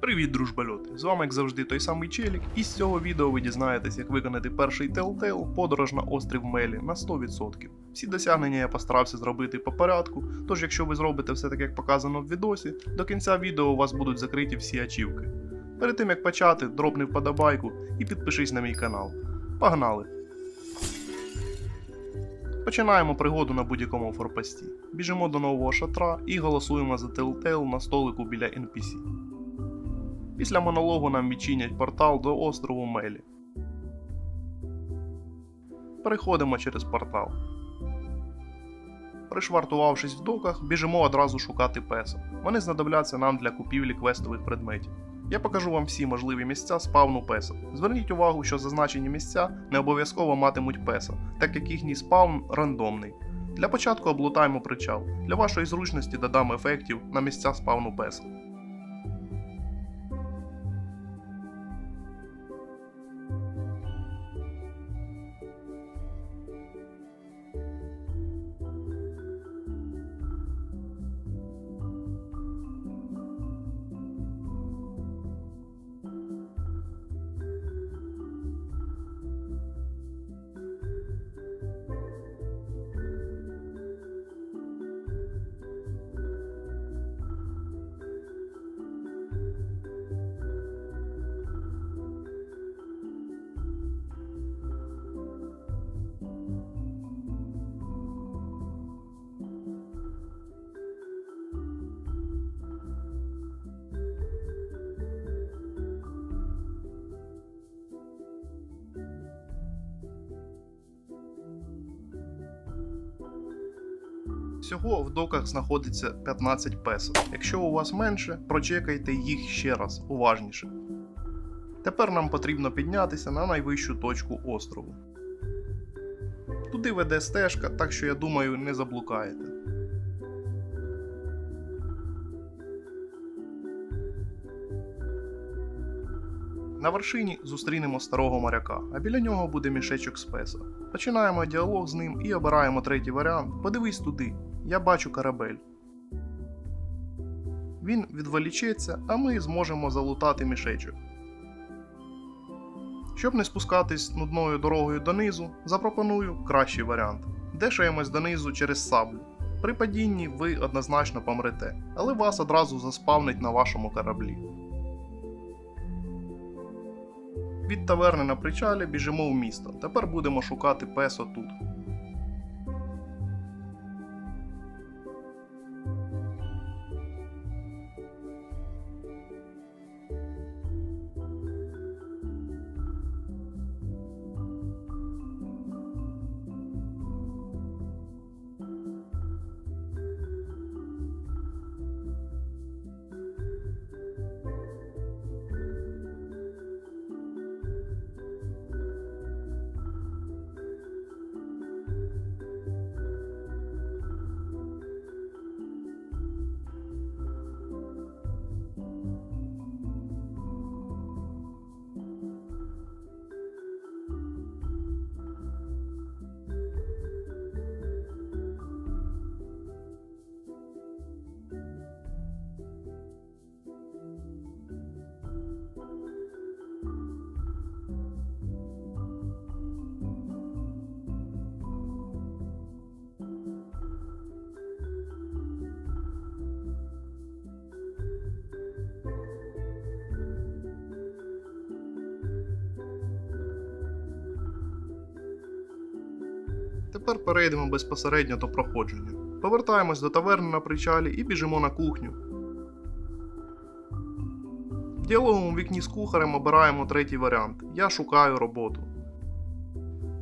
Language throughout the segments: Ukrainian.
Привіт, дружбальоти! З вами, як завжди, той самий Челік, і з цього відео ви дізнаєтесь, як виконати перший Telltale подорож на острів Мелі на 100%. Всі досягнення я постарався зробити по порядку, тож якщо ви зробите все так, як показано в відосі, до кінця відео у вас будуть закриті всі ачівки. Перед тим як почати, дропни вподобайку і підпишись на мій канал. Погнали! Починаємо пригоду на будь-якому форпості. Біжимо до нового шатра і голосуємо за Telltale на столику біля NPC. Після монологу нам відчинять портал до острову Мелі. Переходимо через портал. Пришвартувавшись в доках, біжимо одразу шукати песо. Вони знадобляться нам для купівлі квестових предметів. Я покажу вам всі можливі місця спавну песо. Зверніть увагу, що зазначені місця не обов'язково матимуть песо, так як їхній спавн рандомний. Для початку облутаємо причал. Для вашої зручності додам ефектів на місця спавну песо. Всього в доках знаходиться 15 песо. Якщо у вас менше, прочекайте їх ще раз уважніше. Тепер нам потрібно піднятися на найвищу точку острову. Туди веде стежка, так що я думаю, не заблукаєте. На вершині зустрінемо старого моряка, а біля нього буде мішечок з песо. Починаємо діалог з ним і обираємо третій варіант. Подивись туди, я бачу корабель. Він відволічеться, а ми зможемо залутати мішечок. Щоб не спускатись нудною дорогою донизу, запропоную кращий варіант. Дешаємось донизу через саблю. При падінні ви однозначно помрете, але вас одразу заспавнить на вашому кораблі. Від таверни на причалі біжимо в місто. Тепер будемо шукати песо тут. Тепер перейдемо безпосередньо до проходження. Повертаємось до таверни на причалі і біжимо на кухню. В діалоговому вікні з кухарем обираємо третій варіант Я шукаю роботу.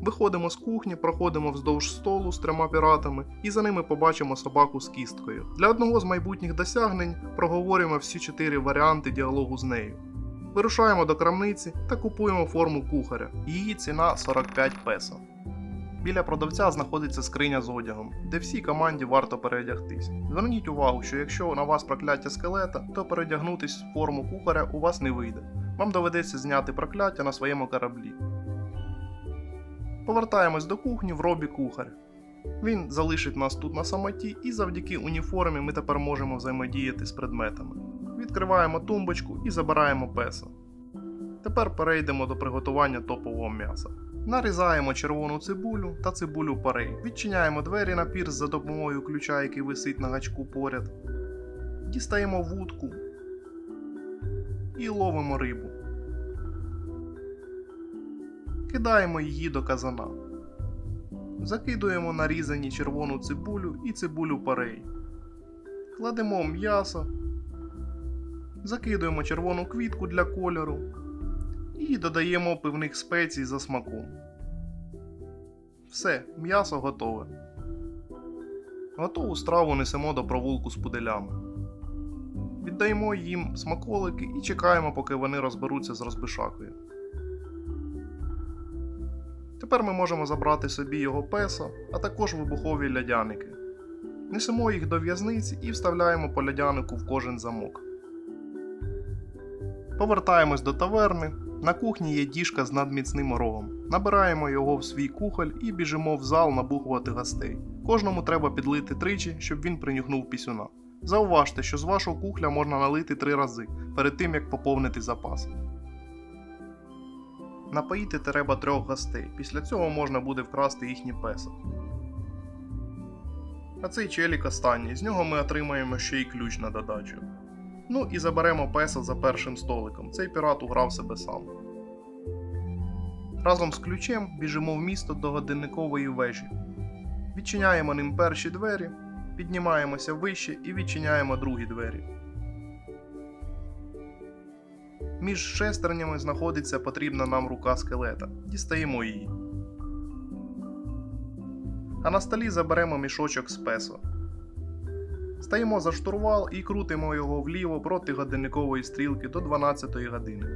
Виходимо з кухні, проходимо вздовж столу з трьома піратами і за ними побачимо собаку з кісткою. Для одного з майбутніх досягнень проговорюємо всі чотири варіанти діалогу з нею. Вирушаємо до крамниці та купуємо форму кухаря. Її ціна 45 песо. Біля продавця знаходиться скриня з одягом, де всій команді варто переодягтись. Зверніть увагу, що якщо на вас прокляття скелета, то передягнутись в форму кухаря у вас не вийде. Вам доведеться зняти прокляття на своєму кораблі. Повертаємось до кухні в робі кухаря. Він залишить нас тут на самоті, і завдяки уніформі ми тепер можемо взаємодіяти з предметами. відкриваємо тумбочку і забираємо песо. Тепер перейдемо до приготування топового м'яса. Нарізаємо червону цибулю та цибулю парей. Відчиняємо двері на пірс за допомогою ключа, який висить на гачку поряд. Дістаємо вудку і ловимо рибу. Кидаємо її до казана. Закидуємо нарізані червону цибулю і цибулю парей. Кладемо м'ясо. Закидуємо червону квітку для кольору і додаємо пивних спецій за смаком. Все, м'ясо готове. Готову страву несемо до провулку з пуделями. Віддаємо їм смаколики і чекаємо, поки вони розберуться з розбишакою. Тепер ми можемо забрати собі його песо, а також вибухові лядяники. Несемо їх до в'язниці і вставляємо по лядянику в кожен замок. Повертаємось до таверни. На кухні є діжка з надміцним рогом. Набираємо його в свій кухоль і біжимо в зал набухувати гостей. Кожному треба підлити тричі, щоб він принюхнув пісюна. Зауважте, що з вашого кухля можна налити три рази перед тим як поповнити запас. Напоїти треба трьох гостей. Після цього можна буде вкрасти їхні песо. А цей челік останній, з нього ми отримаємо ще й ключ на додачу. Ну і заберемо песа за першим столиком. Цей пірат уграв себе сам. Разом з ключем біжимо в місто до годинникової вежі. Відчиняємо ним перші двері, піднімаємося вище і відчиняємо другі двері. Між шестернями знаходиться потрібна нам рука скелета. Дістаємо її. А на столі заберемо мішочок з песо. Стаємо за штурвал і крутимо його вліво проти годинникової стрілки до 12 години.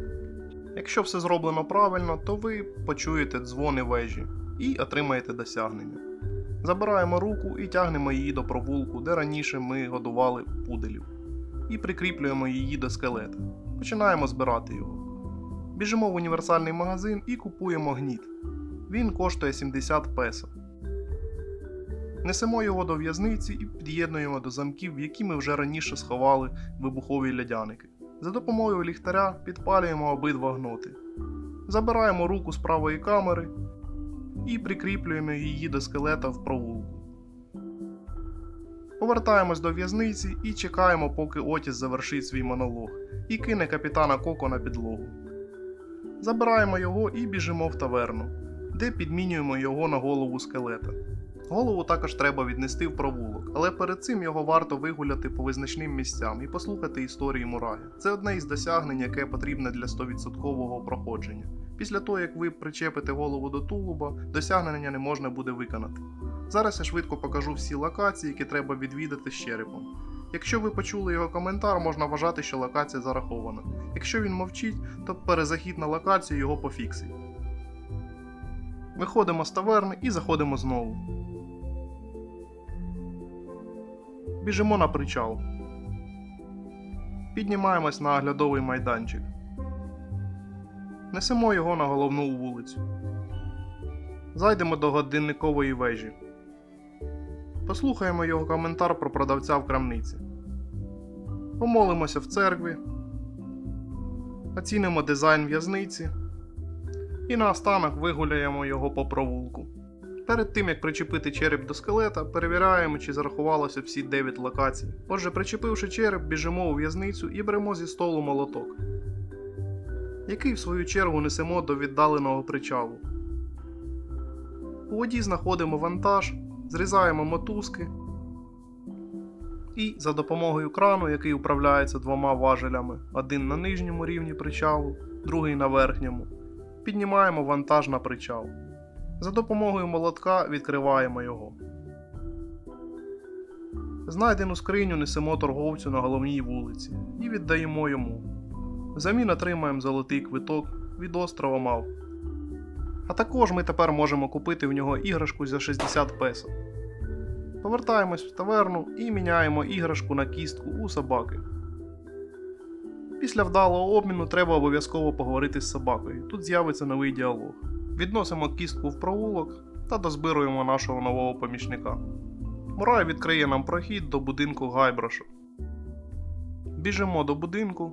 Якщо все зроблено правильно, то ви почуєте дзвони вежі і отримаєте досягнення. Забираємо руку і тягнемо її до провулку, де раніше ми годували пуделів, і прикріплюємо її до скелета. Починаємо збирати його. Біжимо в універсальний магазин і купуємо гніт. Він коштує 70 песо. Несемо його до в'язниці і під'єднуємо до замків, які ми вже раніше сховали вибухові лядяники. За допомогою ліхтаря підпалюємо обидва гноти. Забираємо руку з правої камери і прикріплюємо її до скелета в провулку. Повертаємось до в'язниці і чекаємо, поки Отіс завершить свій монолог і кине капітана Коко на підлогу. Забираємо його і біжимо в таверну, де підмінюємо його на голову скелета. Голову також треба віднести в провулок, але перед цим його варто вигуляти по визначним місцям і послухати історії Мурая. Це одне із досягнень, яке потрібне для 100% проходження. Після того, як ви причепите голову до тулуба, досягнення не можна буде виконати. Зараз я швидко покажу всі локації, які треба відвідати з черепом. Якщо ви почули його коментар, можна вважати, що локація зарахована. Якщо він мовчить, то перезахід на локацію його пофіксить. Виходимо з таверни і заходимо знову. Біжимо на причал. Піднімаємось на оглядовий майданчик. Несемо його на головну вулицю. Зайдемо до годинникової вежі. Послухаємо його коментар про продавця в крамниці. Помолимося в церкві. Оцінимо дизайн в'язниці. І наостанок вигуляємо його по провулку. Перед тим як причепити череп до скелета, перевіряємо, чи зарахувалося всі 9 локацій. Отже, причепивши череп, біжимо у в'язницю і беремо зі столу молоток, який в свою чергу несемо до віддаленого причалу. У воді знаходимо вантаж, зрізаємо мотузки і за допомогою крану, який управляється двома важелями, один на нижньому рівні причалу, другий на верхньому, піднімаємо вантаж на причал. За допомогою молотка відкриваємо його. Знайдену скриню несемо торговцю на головній вулиці і віддаємо йому. Взамін отримаємо золотий квиток від острова Мав. А також ми тепер можемо купити в нього іграшку за 60 песо. Повертаємось в таверну і міняємо іграшку на кістку у собаки. Після вдалого обміну треба обов'язково поговорити з собакою. Тут з'явиться новий діалог. Відносимо кістку в провулок та дозбируємо нашого нового помічника. Мурай відкриє нам прохід до будинку Гайброшу. Біжимо до будинку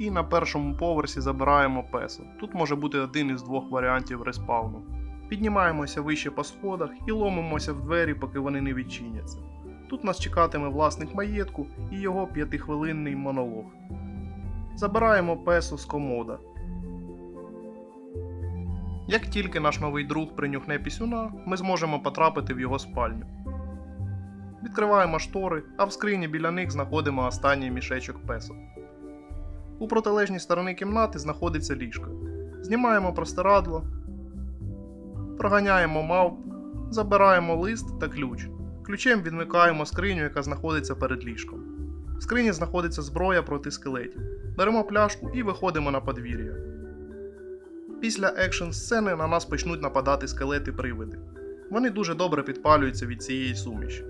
і на першому поверсі забираємо песо. Тут може бути один із двох варіантів респауну. Піднімаємося вище по сходах і ломимося в двері, поки вони не відчиняться. Тут нас чекатиме власник маєтку і його п'ятихвилинний монолог. Забираємо песо з комода. Як тільки наш новий друг принюхне пісюна, ми зможемо потрапити в його спальню. Відкриваємо штори, а в скрині біля них знаходимо останній мішечок песо. У протилежній стороні кімнати знаходиться ліжко. Знімаємо простирадло, проганяємо мавп, забираємо лист та ключ. Ключем відмикаємо скриню, яка знаходиться перед ліжком. В скрині знаходиться зброя проти скелетів. Беремо пляшку і виходимо на подвір'я. Після екшн сцени на нас почнуть нападати скелети-привиди. Вони дуже добре підпалюються від цієї суміші.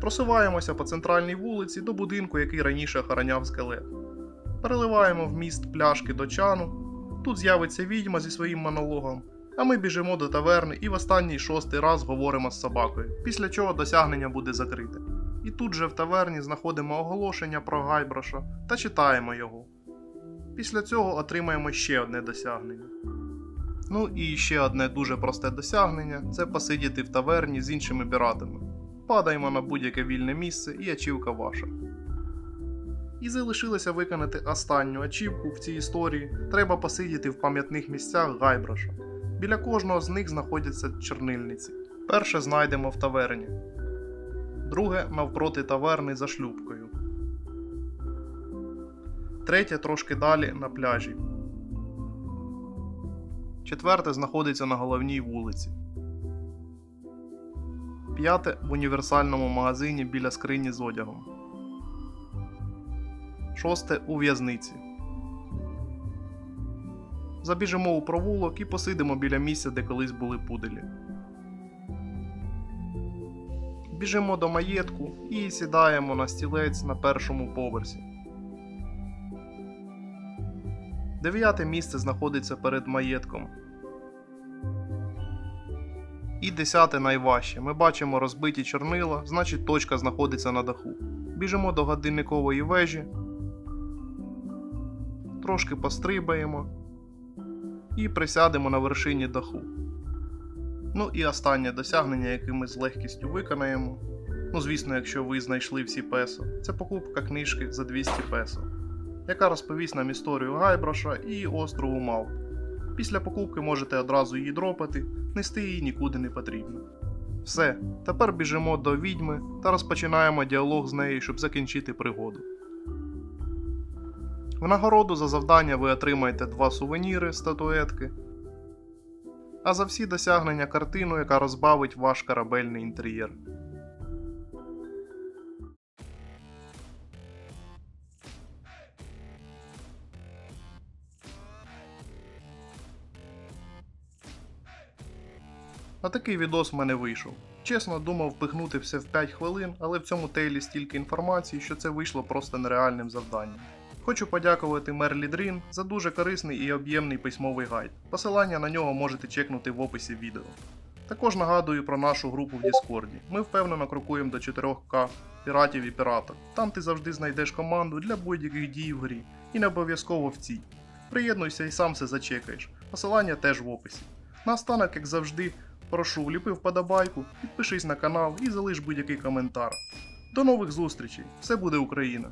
Просуваємося по центральній вулиці до будинку, який раніше охороняв скелет. Переливаємо вміст пляшки до чану. Тут з'явиться відьма зі своїм монологом. А ми біжимо до таверни і в останній шостий раз говоримо з собакою, після чого досягнення буде закрите. І тут же в таверні знаходимо оголошення про Гайброша та читаємо його. Після цього отримаємо ще одне досягнення. Ну і ще одне дуже просте досягнення це посидіти в таверні з іншими піратами. Падаємо на будь-яке вільне місце і ачівка ваша. І залишилося виконати останню ачівку в цій історії. Треба посидіти в пам'ятних місцях Гайброша. Біля кожного з них знаходяться чорнильниці. Перше знайдемо в таверні, друге навпроти таверни за шлюбкою. Третє трошки далі на пляжі. Четверте знаходиться на головній вулиці. П'яте в універсальному магазині біля скрині з одягом. Шосте у в'язниці. Забіжимо у провулок і посидимо біля місця, де колись були пуделі. Біжимо до маєтку і сідаємо на стілець на першому поверсі. Дев'яте місце знаходиться перед маєтком. І десяте найважче. Ми бачимо розбиті чорнила, значить точка знаходиться на даху. Біжимо до годинникової вежі. Трошки пострибаємо і присядемо на вершині даху. Ну і останнє досягнення, яке ми з легкістю виконаємо. Ну, звісно, якщо ви знайшли всі песо, це покупка книжки за 200 песо, яка розповість нам історію Гайброша і острову Мавп. Після покупки можете одразу її дропати, нести її нікуди не потрібно. Все, тепер біжимо до відьми та розпочинаємо діалог з нею, щоб закінчити пригоду. В нагороду за завдання ви отримаєте два сувеніри, статуетки, а за всі досягнення картину, яка розбавить ваш корабельний інтер'єр. А такий відос в мене вийшов. Чесно, думав впихнути все в 5 хвилин, але в цьому тейлі стільки інформації, що це вийшло просто нереальним завданням. Хочу подякувати Мерлі Дрін за дуже корисний і об'ємний письмовий гайд. Посилання на нього можете чекнути в описі відео. Також нагадую про нашу групу в Діскорді. Ми впевнено крокуємо до 4К піратів і піраток. Там ти завжди знайдеш команду для будь-яких дій в грі, і не обов'язково в цій. Приєднуйся і сам все зачекаєш. Посилання теж в описі. Наостанок, як завжди, прошу вліпи вподобайку, підпишись на канал і залиш будь-який коментар. До нових зустрічей! Все буде Україна!